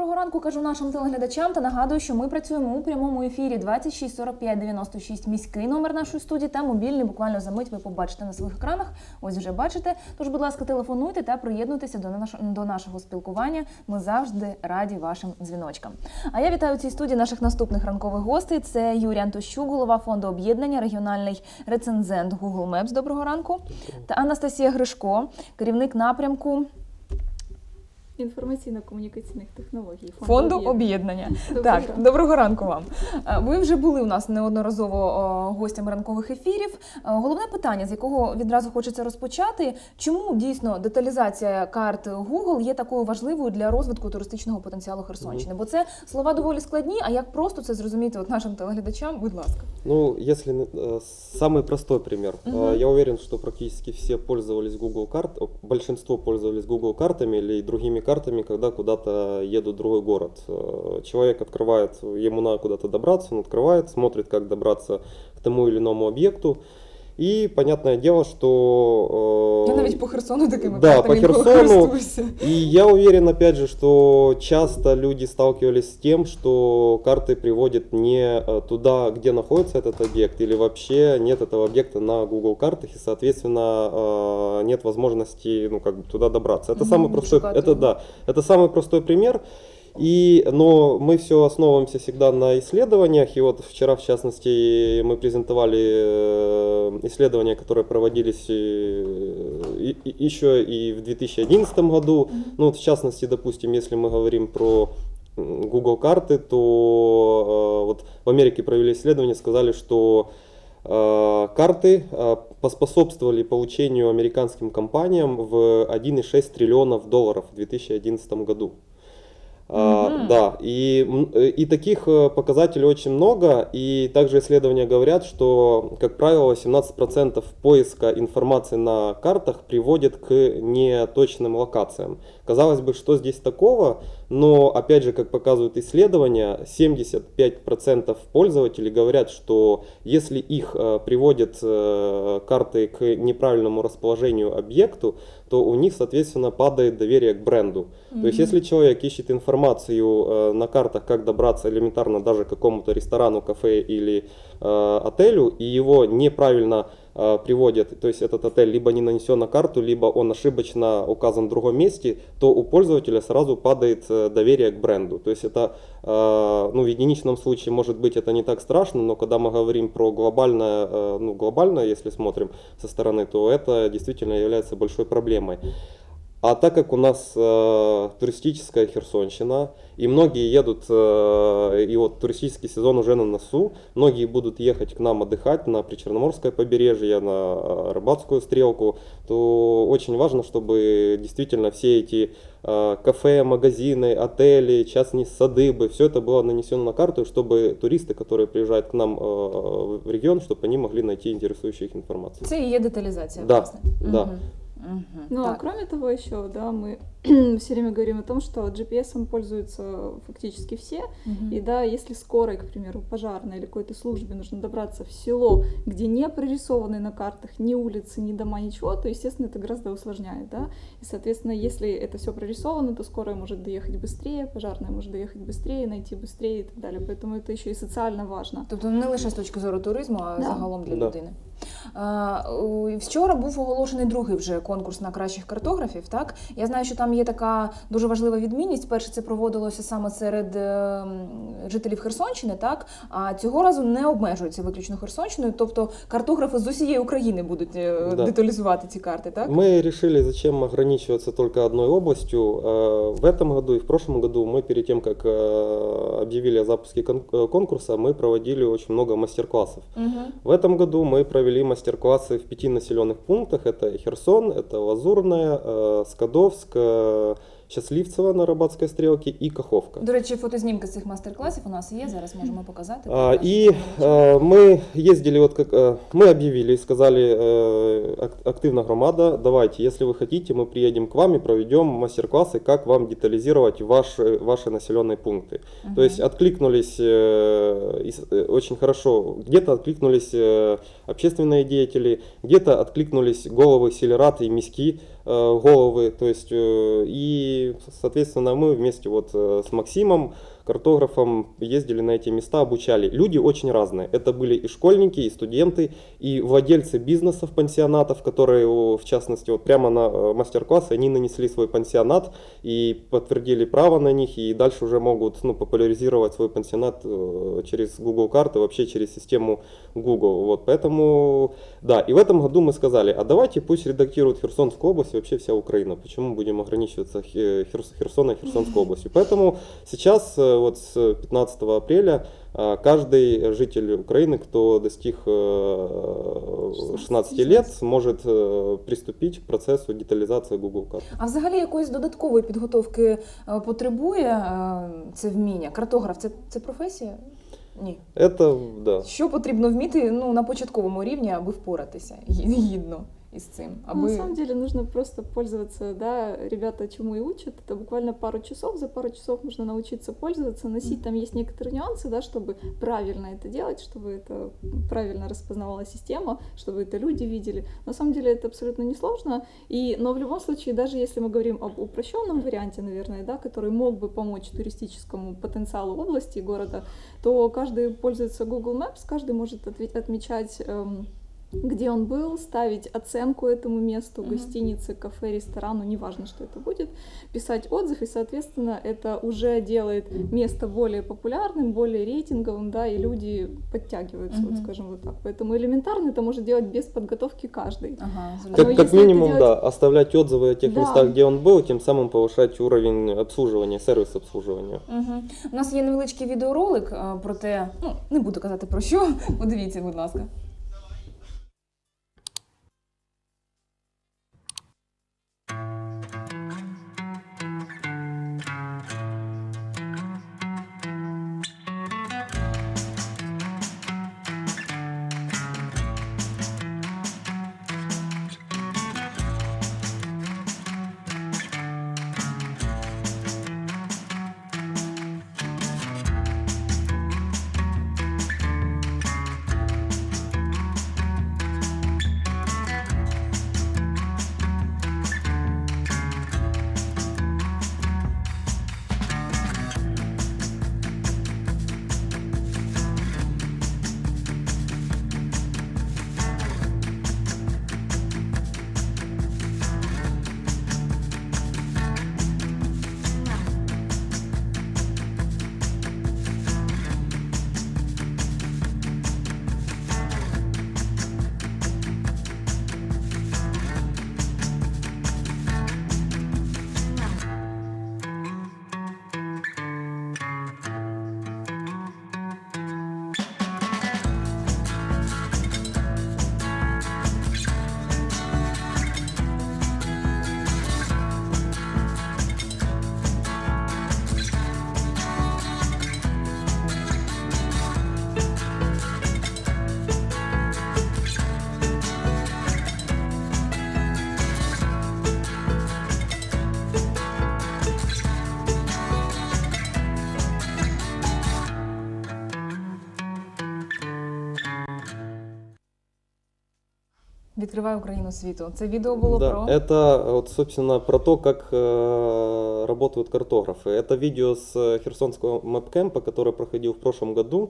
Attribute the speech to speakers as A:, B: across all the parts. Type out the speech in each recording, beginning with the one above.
A: доброго ранку кажу нашим телеглядачам та нагадую, що ми працюємо у прямому ефірі 26 45 96 міський номер нашої студії та мобільний. Буквально за мить ви побачите на своїх екранах. Ось вже бачите. Тож, будь ласка, телефонуйте та приєднуйтеся до наш- до нашого спілкування. Ми завжди раді вашим дзвіночкам. А я вітаю у цій студії наших наступних ранкових гостей. Це Юрій Антощук, голова фонду об'єднання, регіональний рецензент Google Maps. Доброго ранку. Та Анастасія Гришко, керівник напрямку
B: Інформаційно-комунікаційних технологій
A: фонду
B: об'єднання.
A: об'єднання.
B: Доброго
A: Так,
B: ранку.
A: доброго ранку вам. Е, Ви вже були у нас неодноразово о, гостями ранкових ефірів. Е, Головне питання, з якого відразу хочеться розпочати, чому дійсно деталізація карт Google є такою важливою для розвитку туристичного потенціалу Херсонщини? Бо це слова доволі складні. А як просто це зрозуміти от нашим телеглядачам? Будь ласка.
C: Ну, если э, самый простой пример.
A: Мгм.
C: Э, Я уверен, что практически все пользовались Google карт, о, большинство пользовались Google картами или другими картами, когда куда-то едут в другой город. Э, Человек открывает, ему надо куда-то добраться, он открывает, смотрит, как добраться к тому или иному объекту. И понятное дело, что... э,
A: Я навіть по Херсону такими
C: да, по Херсону. И я уверен, опять же, что часто люди сталкивались с тем, что карты приводят не э, туда, где находится этот объект, или вообще нет этого объекта на Google картах, и, соответственно, э, нет возможности ну, как бы туда добраться. Это
A: Мгм,
C: самый простой, это да, это самый простой пример. И, но мы все основываемся всегда на исследованиях. И вот вчера, в частности, мы презентовали э, исследования, которые проводились э, и- и- еще и в 2011 году. Ну, вот в частности, допустим, если мы говорим про Google карты, то э, вот в Америке провели исследование, сказали, что карты поспособствовали получению американским компаниям в 1,6 триллионов долларов в 2011 году.
A: Мгм.
C: Да, и, э, и таких э, показателей очень много, и также исследования говорят, что, как правило, 18% поиска информации на картах приводит к неточным локациям. Казалось бы, что здесь такого, но, опять же, как показывают исследования, 75% пользователей говорят, что если их э, приводят э, карты к неправильному расположению объекту, то у них, соответственно, падает доверие к бренду. То есть, если человек ищет информацию э, на картах, как добраться элементарно даже к какому-то ресторану, кафе или э, отелю, и его неправильно э, приводят, то есть этот отель либо не нанесен на карту, либо он ошибочно указан в другом месте, то у пользователя сразу падает э, доверие к бренду. То есть это, э, ну, в единичном случае, может быть, это не так страшно, но когда мы говорим про глобальное, ну, глобальное, если смотрим со стороны, то это действительно является большой проблемой. А так как у нас э, туристическая Херсонщина, и многие едут, э, и вот туристический сезон уже на носу, многие будут ехать к нам отдыхать на Причерноморское побережье, на э, Рыбацкую стрелку, то очень важно, чтобы действительно все эти э, кафе, магазины, отели, частные сады, бы, все это было нанесено на карту, чтобы туристы, которые приезжают к нам э, в регион, чтобы они могли найти интересующую их информацию.
A: Це і є деталізація,
C: Да,
A: власне.
C: да.
A: Мгм.
B: Ну, а
A: Так.
B: кроме того, еще, да, мы все время говорим о том, что GPS пользуются фактически все.
A: Мгм.
B: И да, если скорой, к примеру, пожарной или какой-то службе нужно добраться в село, где не прорисованы на картах ни улицы, ни дома, ничего, то, естественно, это гораздо усложняет, да. И, соответственно, если это все прорисовано, то скорая может доехать быстрее, пожарная может доехать быстрее, найти быстрее и так далее. Поэтому это еще и социально важно.
A: Тобто не лише з точки зору туризму, а
B: Да.
A: загалом для
C: Да.
A: людини. А, у- Вчора був оголошений другий вже конкурс на кращих картографів. Так я знаю, що там є така дуже важлива відмінність. Перше, це проводилося саме серед е, м, жителів Херсонщини, так а цього разу не обмежується виключно Херсонщиною. Тобто картографи з усієї України будуть е,
C: Да.
A: деталізувати ці карти. Так
C: Мы решили, зачем ограничиваться только одной областью. Э, В этом году и в прошлом году мы перед тем, как э, объявили о запуске кон- э, конкурса, мы проводили очень много мастер-классов.
A: угу.
C: В этом году мы провели мастер-классы в пяти населенных пунктах. Это Херсон, это Лазурная, э, Скадовск, э, Счастливцево на Рыбацкой стрелке и Каховка.
A: до речі, фотознімки з цих майстер-класів у нас є. Зараз можемо показати.
C: А,
A: Покажемо.
C: И э, мы ездили, вот как э, мы объявили, сказали, э, ак- активно громада, давайте, если вы хотите, мы приедем к вам и проведем мастер-классы, как вам детализировать ваши, ваши населенные пункты.
A: Мгм.
C: То есть откликнулись э, и с- э, очень хорошо, где-то откликнулись э, общественные деятели, где-то откликнулись головы селераты и миски, э, головы, то есть э, и, соответственно, мы вместе вот э, с Максимом, картографом, ездили на эти места, обучали. Люди очень разные. Это были и школьники, и студенты, и владельцы бизнесов, пансионатов, которые, в частности, вот прямо на э, мастер-класс они нанесли свой пансионат и подтвердили право на них, и дальше уже могут ну, популяризировать свой пансионат э, через Google карты, вообще через систему Google. Вот, поэтому, да, и в этом году мы сказали, а давайте пусть редактирует Херсонскую область и вообще вся Украина. Почему будем ограничиваться Хе- Херс- Херсоном и Херсонской областью? Поэтому сейчас, э, вот с 15 апреля, а, каждый житель Украины, кто достиг э, 16 лет, сможет э, приступить к процессу детализации Google карт.
A: А взагалі якоїсь додаткової підготовки е, потребує е, це вміння? Картограф це, це професія? Ні.
C: Это, да.
A: Що потрібно вміти ну, на початковому рівні, аби впоратися гі- Із цим?
B: Ну,
A: Аби...
B: На самом деле нужно просто пользоваться, да, ребята чему и учат, это буквально пару часов, за пару часов нужно научиться пользоваться, носить там есть некоторые нюансы, да, чтобы правильно это делать, чтобы это правильно распознавала система, чтобы это люди видели. На самом деле это абсолютно несложно, и, но в любом случае, даже если мы говорим об упрощенном варианте, наверное, да, который мог бы помочь туристическому потенциалу области города, то каждый пользуется Google Maps, каждый может отмечать эм, где он был, ставить оценку этому месту,
A: Мгм.
B: гостинице, кафе, ресторану, неважно, что это будет, писать отзыв, и, соответственно, это уже делает место более популярным, более рейтинговым, да, и люди подтягиваются, вот
A: Мгм.
B: скажем вот так. Поэтому элементарно это может делать без подготовки каждый.
A: Ага,
C: Как,
B: Но
A: зрозуміло.
C: как
B: если это
C: минимум,
B: делать-
C: да, оставлять отзывы о тех
B: Да.
C: местах, где он был, тем самым повышать уровень обслуживания, сервис обслуживания.
A: Угу. У нас є невеличкий відеоролик е, про те, ну не буду казати про що. Подивіться, будь ласка. Відкривай Україну світу. Це відео було
C: Да,
A: про
C: это вот, собственно, про то, как э, работают картографы. Это видео с э, Херсонского мэпкэмпа, который проходил в прошлом году.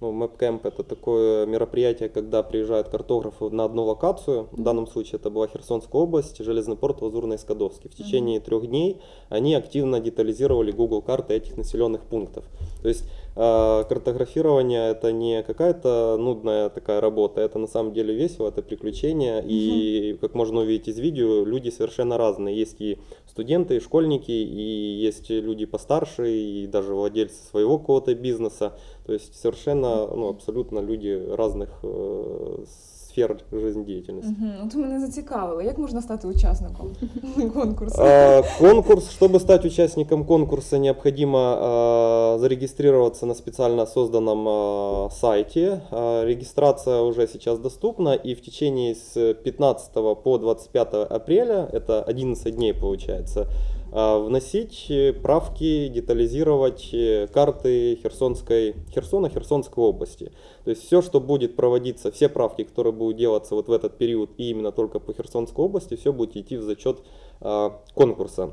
C: Ну, мэпкэмп это такое мероприятие, когда приезжают картографы на одну локацию. В данном случае это была Херсонская область, Железный порт, Лазурный и Скадовский. В течение трех дней они активно детализировали Google карты этих населенных пунктов. То есть э, картографирование это не какая-то нудная такая работа, это на самом деле весело, это приключение. И как можно увидеть из видео, люди совершенно разные. Есть и студенты, и школьники, и есть люди постарше, и даже владельцы своего какого-то бизнеса. То есть совершенно, ну, абсолютно люди разных э, сфер жизнедеятельности.
A: Угу. От мене зацікавило, як можна стати учасником конкурсу?
C: А, Конкурс, чтобы стать участником конкурса, необходимо а, зарегистрироваться на специально созданном а, сайте. А, Регистрация уже сейчас доступна, и в течение с 15 по 25 апреля, это 11 дней получается, вносить э, правки, детализировать э, карты Херсонской, Херсона, Херсонской области. То есть все, что будет проводиться, все правки, которые будут делаться вот в этот период и именно только по Херсонской области, все будет идти в зачет а, конкурса.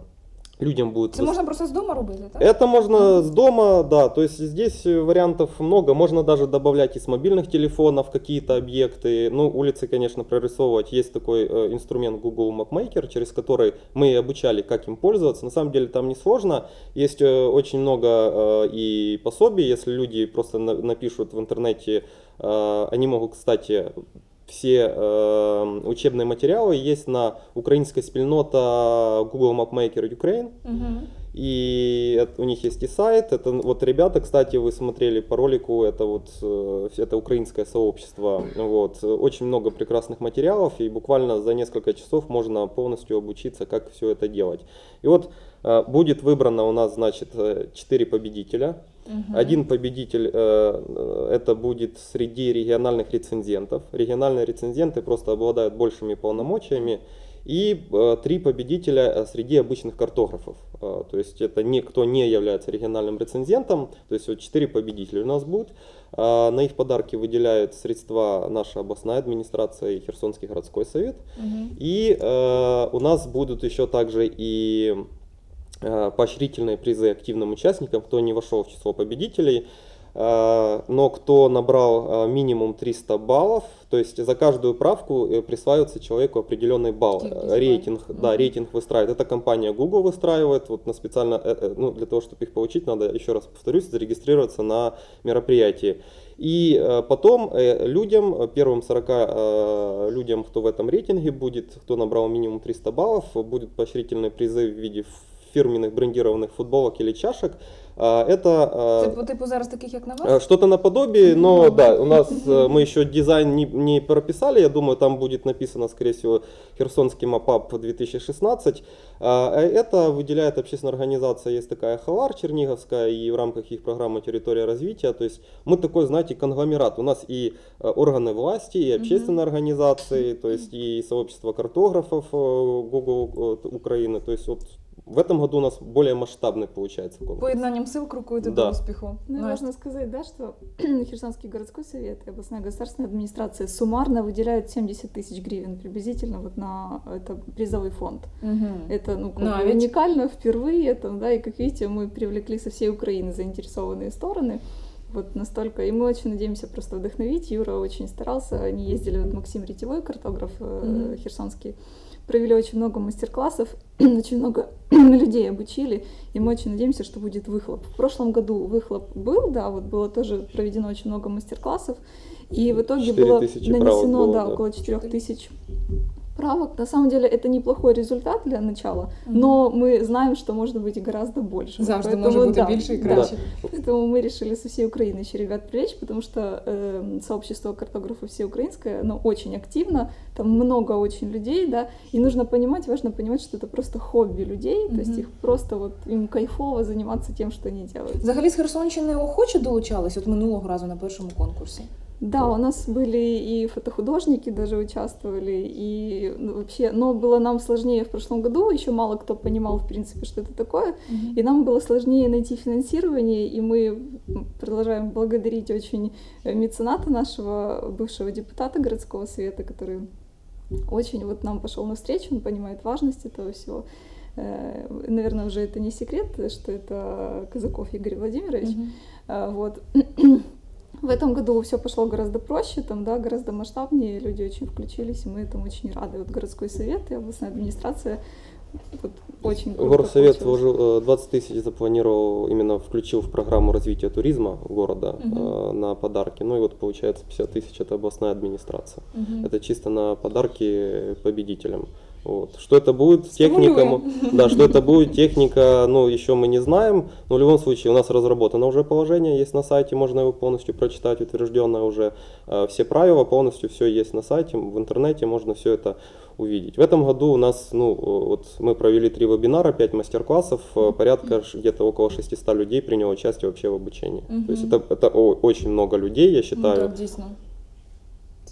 C: Людям будет
A: Це можна просто з дому робити, так?
C: это можно с дома, да, то есть здесь вариантов много, можно даже добавлять из мобильных телефонов какие-то объекты, ну, улицы, конечно, прорисовывать, есть такой э, инструмент Google Map Maker, через который мы обучали, как им пользоваться, на самом деле там не сложно, есть э, очень много э, и пособий, если люди просто на- напишут в интернете, э, они могут, кстати, все э, учебные материалы есть на украинской спільнота Google Map Maker Ukraine.
A: Угу.
C: И у них есть и сайт. Это вот ребята, кстати, вы смотрели по ролику, это вот э, это украинское сообщество. Вот Э, очень много прекрасных материалов, и буквально за несколько часов можно полностью обучиться, как все это делать. И вот э, будет выбрано у нас, значит, э, четыре победителя. Один победитель э, э, это будет среди региональных рецензентов. Региональные рецензенты просто обладают большими полномочиями. И э, три победителя э, среди обычных картографов. Э, то есть это не, кто не является региональным рецензентом. То есть вот четыре победителя у нас будут. А, на их подарки выделяют средства наша областная администрация и Херсонский городской совет. И э, у нас будут еще также и э, поощрительные призы активным участникам, кто не вошел в число победителей, э, но кто набрал э, минимум 300 баллов, то есть за каждую правку э, присваивается человеку определенный балл.
A: Кількість
C: Э, Рейтинг,
A: балів.
C: да,
A: Мгм.
C: рейтинг выстраивает. Это компания Google выстраивает, вот на специально, э, э, ну, для того, чтобы их получить, надо, еще раз повторюсь, зарегистрироваться на мероприятии. И э, потом э, людям, э, первым 40 э, людям, кто в этом рейтинге будет, кто набрал минимум 300 баллов, будут поощрительные призы в виде фирменных брендированных футболок или чашек. А, Это
A: Це
C: э,
A: по типу зараз таких, як на
C: э,
A: вас?
C: что-то наподобие, но да, у нас э, мы еще дизайн не, не прописали, я думаю, там будет написано, скорее всего, Херсонский МАПАП 2016. А, э, Это выделяет общественная организация, есть такая Халар Черниговская, и в рамках их программы «Территория развития», то есть мы такой, знаете, конгломерат. У нас и э, органы власти, и общественные организации, то есть и сообщество картографов э, Google э, Украины, то есть вот в этом году у нас более масштабный получается конкурс.
A: Поєднанням сил крокуєте
C: Да.
A: до успіху.
B: Ну и
A: Настя.
B: важно сказать, да, что Херсонский городской совет и областная государственная администрация суммарно выделяют 70 тысяч гривен приблизительно вот на это призовый фонд.
A: Мгм.
B: Это ну, как
A: Ну,
B: бы
A: а ведь-
B: уникально впервые, это, да, и как видите, мы привлекли со всей Украины заинтересованные стороны. Вот настолько, и мы очень надеемся просто вдохновить. Юра очень старался, они ездили, вот Максим Ретевой, картограф э,
A: Мгм.
B: херсонский, провели очень много мастер-классов, очень много людей обучили, и мы очень надеемся, что будет выхлоп. В прошлом году выхлоп был, да, вот было тоже проведено очень много мастер-классов, и в итоге
C: 4
B: было нанесено,
C: было,
B: да,
C: да.
B: около 4 тысяч правок. На самом деле это неплохой результат для начала,
A: Мгм.
B: но мы знаем, что может быть гораздо больше.
A: Завжди
B: Поэтому,
A: може бути
B: да,
A: більше і
B: да.
A: краще.
B: Поэтому мы решили со всей Украины еще ребят привлечь, потому что э, сообщество картографов всеукраинское, оно очень активно, там много очень людей, да, и нужно понимать, важно понимать, что это просто хобби людей, то есть
A: Мгм.
B: их просто вот им кайфово заниматься тем, что они делают.
A: Взагалі з Херсонщини охоче долучались от минулого разу на першому конкурсі.
B: Да, у нас были и фотохудожники даже участвовали, и ну, вообще, но было нам сложнее в прошлом году, еще мало кто понимал, в принципе, что это такое, и нам было сложнее найти финансирование, и мы продолжаем благодарить очень э, мецената нашего, бывшего депутата городского совета, который очень вот нам пошел навстречу, он понимает важность этого всего. Э, Наверное, уже это не секрет, что это Казаков Игорь Владимирович. А, Вот. В этом году все пошло гораздо проще, там, да, гораздо масштабнее, люди очень включились, и мы этому очень рады. Вот городской совет и областная администрация вот, очень
C: Горсовет
B: получилось.
C: вложил э, 20 тысяч запланировал, именно включил в программу развития туризма города
A: Мгм.
C: э, на подарки. Ну и вот получается 50 тысяч это областная администрация.
A: Мгм.
C: Это чисто на подарки победителям. Вот. Что это будет, техника, да, что это будет, техника, ну, еще мы не знаем, но в любом случае у нас разработано уже положение, есть на сайте, можно его полностью прочитать, утвержденное уже, э, все правила, полностью все есть на сайте, в интернете можно все это увидеть. В этом году у нас, ну, э, вот мы провели три вебинара, пять мастер-классов, э, порядка где-то около 600 людей приняло участие вообще в обучении. То есть это, это очень много людей, я
A: Ну,
C: считаю.
A: так, дійсно.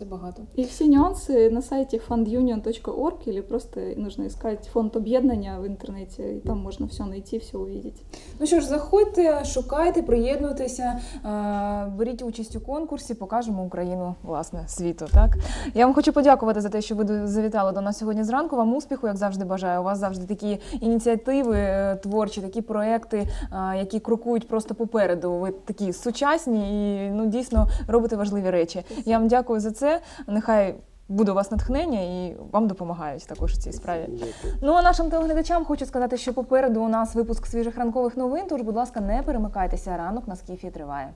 A: Це багато.
B: И все нюансы на сайте fundunion.org или просто нужно искать фонд объединения в интернете, и там можно все найти, все увидеть.
A: Ну що ж, заходьте, шукайте, приєднуйтеся, беріть участь у конкурсі, покажемо Україну власне світу. Так я вам хочу подякувати за те, що ви завітали до нас сьогодні зранку. Вам успіху, як завжди, бажаю. У вас завжди такі ініціативи е, творчі, такі проекти, е, які крокують просто попереду. Ви такі сучасні і ну дійсно робите важливі речі. Я вам дякую за це. Нехай буде у вас натхнення і вам допомагають також у цій справі. Ну а нашим телеглядачам хочу сказати, що попереду у нас випуск свіжих ранкових новин. Тож, будь ласка, не перемикайтеся. Ранок на скіфі триває.